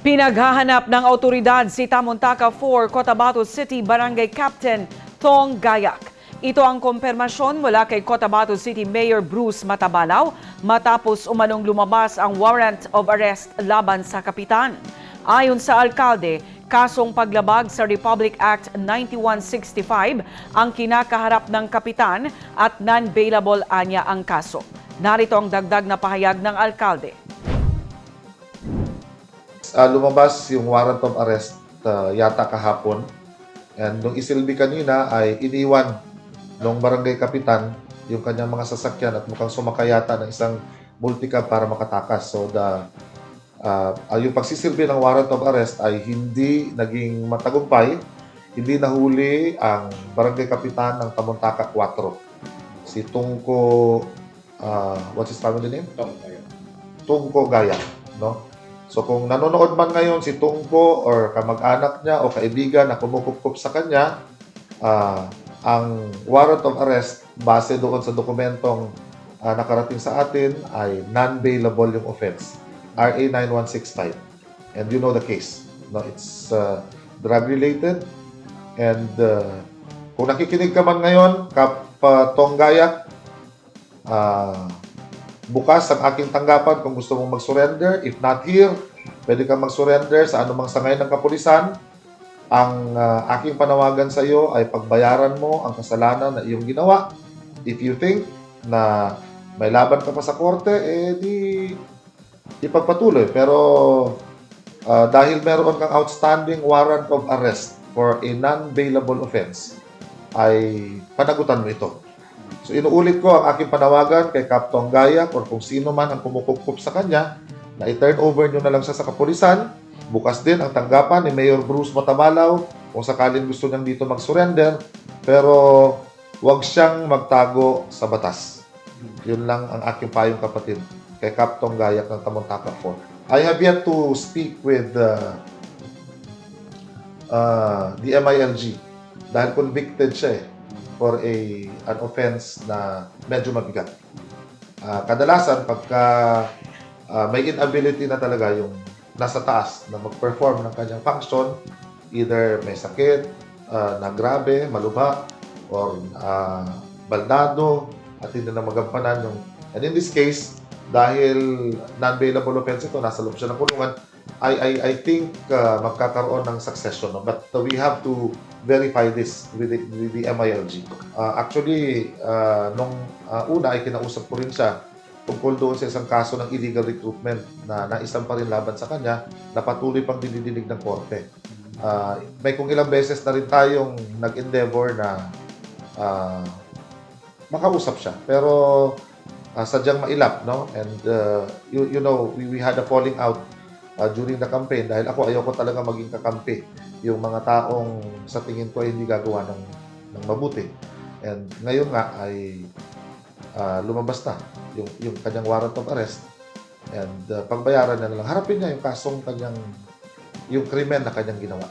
Pinaghahanap ng autoridad si Tamontaka 4 Cotabato City Barangay Captain Tong Gayak. Ito ang kompirmasyon mula kay Cotabato City Mayor Bruce Matabalaw matapos umanong lumabas ang warrant of arrest laban sa kapitan. Ayon sa alkalde, kasong paglabag sa Republic Act 9165 ang kinakaharap ng kapitan at non-bailable anya ang kaso. Narito ang dagdag na pahayag ng alkalde. Uh, lumabas yung warrant of arrest uh, yata kahapon. And nung isilbi kanina ay iniwan ng barangay kapitan yung kanyang mga sasakyan at mukhang sumakayata ng isang multicab para makatakas. So the uh, yung pagsisilbi ng warrant of arrest ay hindi naging matagumpay. Hindi nahuli ang barangay kapitan ng Tamontaka 4. Si Tungko uh, what's his family name? Tungko Gaya, no? So kung nanonood man ngayon si Tungko or kamag-anak niya o kaibigan na kumukup sa kanya, ah, ang warrant of arrest base doon sa dokumentong ah, nakarating sa atin ay non-bailable yung offense. RA 9165. And you know the case. No, it's uh, drug-related and uh, kung nakikinig ka man ngayon, Kap uh, Tonggaya, ah, bukas ang aking tanggapan kung gusto mong mag-surrender. If not here, pwede kang mag-surrender sa anumang sangay ng kapulisan. Ang ah, aking panawagan sa iyo ay pagbayaran mo ang kasalanan na iyong ginawa. If you think na may laban ka pa sa korte, eh di ipagpatuloy. Pero ah, dahil meron kang outstanding warrant of arrest for a non-bailable offense, ay panagutan mo ito. So inuulit ko ang aking panawagan kay Kaptong Gaya or kung sino man ang kumukup sa kanya na i-turn over nyo na lang siya sa kapulisan. Bukas din ang tanggapan ni Mayor Bruce Matabalaw kung sakaling gusto niyang dito mag-surrender. Pero huwag siyang magtago sa batas. Yun lang ang aking payong kapatid kay Kaptong Gayak ng Tamontaka 4. I have yet to speak with uh, uh, the MILG dahil convicted siya eh for a an offense na medyo mabigat. Ah, kadalasan pagka ah, may inability na talaga yung nasa taas na mag-perform ng kanyang function, either may sakit ah, na grabe, malubha, or ah, baldado, at hindi na magampanan yung... And in this case, dahil non-bailable offense ito, nasa loob siya ng kulungan, I, I, I think uh, magkakaroon ng succession. No? But uh, we have to verify this with the, with the MILG. Uh, actually, uh, nung uh, una ay kinausap ko rin siya tungkol doon sa isang kaso ng illegal recruitment na naisang pa rin laban sa kanya na patuloy pang dinidinig ng korte. Uh, may kung ilang beses na rin tayong nag-endeavor na uh, makausap siya. Pero uh, sadyang mailap, no? And uh, you, you know, we, we had a falling out uh, during the campaign dahil ako ayoko talaga maging kakampi yung mga taong sa tingin ko ay hindi gagawa ng, ng mabuti. And ngayon nga ay uh, lumabas na yung, yung kanyang warrant of arrest and uh, pagbayaran na lang. Harapin niya yung kasong kanyang yung krimen na kanyang ginawa.